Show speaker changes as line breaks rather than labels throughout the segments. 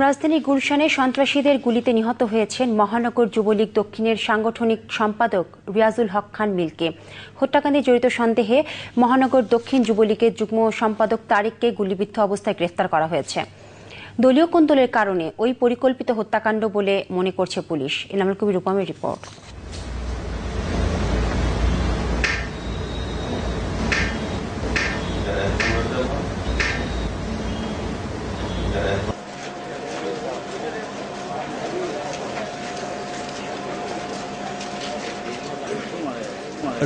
রাজধানী গুলশানে সন্ত্রাসীদের গুলিতে নিহত হয়েছেন মহানগর যুবলীগ দক্ষিণের সাংগঠনিক সম্পাদক রিয়াজুল হক খান মিল্কে। হত্যাকাণ্ডে জড়িত সন্দেহে মহানগর দক্ষিণ যুবলীগের যুগ্ম সম্পাদক তারিককে গুলিবিদ্ধ অবস্থায় গ্রেফতার করা হয়েছে। দলীয় কোন্দলের কারণে ওই পরিকল্পিত হত্যাকাণ্ড বলে মনে করছে পুলিশ। এনামুল কবির রূপমের রিপোর্ট।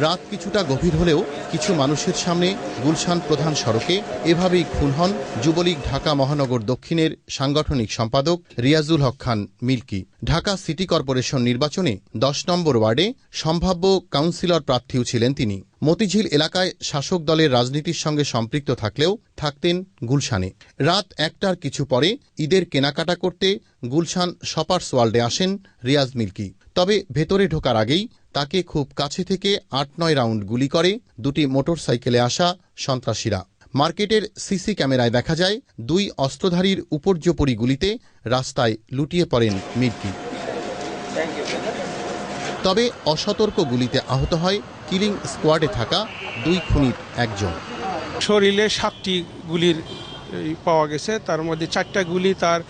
রাত কিছুটা গভীর হলেও কিছু মানুষের সামনে গুলশান প্রধান সড়কে এভাবেই খুন হন যুবলীগ ঢাকা মহানগর দক্ষিণের সাংগঠনিক সম্পাদক Riazul Haque Khan milky. Dhaka city corporation নির্বাচনে দশ নম্বর ওয়ার্ডে সম্ভাব্য কাউন্সিলর প্রার্থীও ছিলেন তিনি। মতিঝিল এলাকায় শাসক দলের রাজনীতির সঙ্গে সম্পৃক্ত থাকলেও থাকতেন গুলশানে। রাত একটার কিছু পরে ঈদের কেনাকাটা করতে গুলশান শপার্স ওয়ার্ল্ডে আসেন রিয়াজ মিল্কি। তবে ভেতরে ঢোকার আগেই তাকে খুব কাছে থেকে আট নয় রাউন্ড গুলি করে, দুটি মোটরসাইকেলে আসা সন্ত্রাসীরা। মার্কেটের সিসি ক্যামেরায় দেখা যায়, দুই অস্ত্রধারীর উপর্যপরি গুলিতে রাস্তায় লুটিয়ে পড়েন মির্কি। তবে অসতর্ক গুলিতে আহত হয় কিলিং স্কোয়াডে থাকা দুই খুনির একজন।
শরীরে সাতটি গুলির পাওয়া গেছে। তার মধ্যে চারটা গুলি তার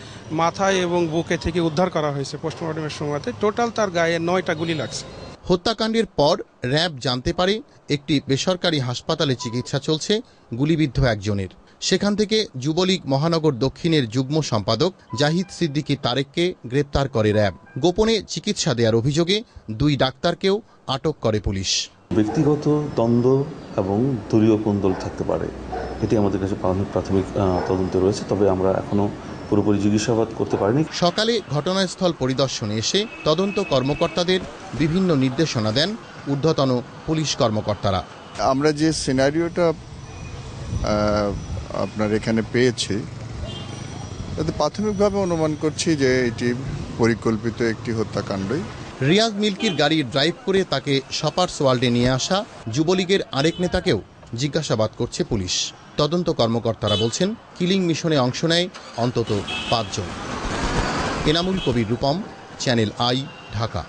মাথায় এবং বুকে থেকে উদ্ধার করা হয়েছে পোস্টমর্টমের সময়তে। টোটাল তার গায়ে নয়টা গুলি লাগছে।
হত্যাকাণ্ডের পর র্যাব জানতে পারে একটি বেসরকারি হাসপাতালে চিকিৎসা চলছে গুলিবিদ্ধ একজনের। সেখান থেকে যুবলীগ মহানগর দক্ষিণের যুগ্ম সম্পাদক জাহিদ সিদ্দিকি তারেককে গ্রেপ্তার করে র্যাব। গোপনে চিকিৎসা দেওয়ার অভিযোগে দুই ডাক্তারকেও আটক করে পুলিশ।
ব্যক্তিগত দ্বন্দ্ব এবং দলীয় কোন্দল থাকতে পারে। এটি আমাদের কাছে প্রাথমিক তদন্তে রয়েছে তবে আমরা এখনও পুরোপুরি জিজ্ঞাসাবাদ করতে পারিনি।
সকালে ঘটনাস্থল পরিদর্শনে এসে তদন্ত কর্মকর্তাদের বিভিন্ন নির্দেশনা দেন ঊর্ধ্বতন পুলিশ কর্মকর্তারা।
আমরা যে সিনারিওটা আপনার এখানে পেয়েছি তাতে প্রাথমিকভাবে অনুমান করছি যে এটি পরিকল্পিত একটি হত্যাকাণ্ডই।
রিয়াজ মিল্কির গাড়ি ড্রাইভ করে তাকে শপার্স ওয়ার্ল্ডে নিয়ে আসা যুবলীগের আরেক নেতাকেও জিজ্ঞাসাবাদ করছে পুলিশ। তদন্ত কর্মকর্তারা বলছেন, কিলিং মিশনে অংশ নেয় অন্তত পাঁচজন। Enamul Kabir Rupam, channel I, Dhaka.